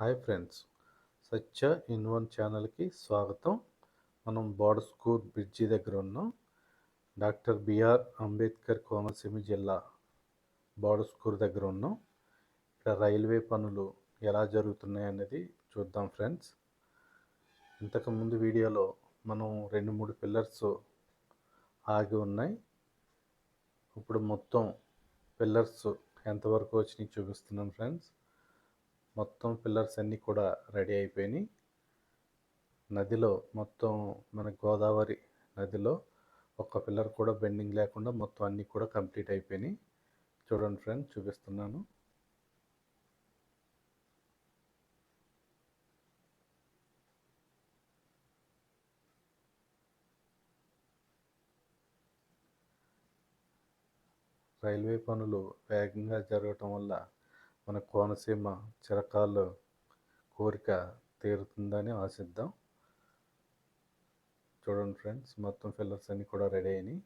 Hi friends. Satya in one ఛానల్కి స్వాగతం. మనం బోడస్కూర్ బ్రిడ్జి దగ్గర ఉన్నాం. డాక్టర్ బిఆర్ అంబేద్కర్ కోనసీమ జిల్లా బోడస్కూర్ దగ్గర ఉన్నాం. ఇక్కడ రైల్వే పనులు ఎలా జరుగుతున్నాయి అనేది చూద్దాం ఫ్రెండ్స్. ఇంతకుముందు వీడియోలో మనం రెండు మూడు పిల్లర్స్ ఆగి ఉన్నాయి. ఇప్పుడు మొత్తం పిల్లర్స్ ఎంతవరకు వచ్చినాయి చూపిస్తున్నాం ఫ్రెండ్స్. మొత్తం పిల్లర్స్ అన్నీ కూడా రెడీ అయిపోయినాయి. నదిలో మొత్తం మన గోదావరి నదిలో ఒక్క పిల్లర్ కూడా బెండింగ్ లేకుండా మొత్తం అన్నీ కూడా కంప్లీట్ అయిపోయినాయి. చూడండి ఫ్రెండ్స్ చూపిస్తున్నాను. రైల్వే పనులు వేగంగా జరగటం వల్ల మన కోనసీమ చిరకాలు కోరిక తీరుతుందని ఆశిద్దాం. చూడండి ఫ్రెండ్స్ మొత్తం ఫిల్లర్స్ అన్నీ కూడా రెడీ అయినాయి.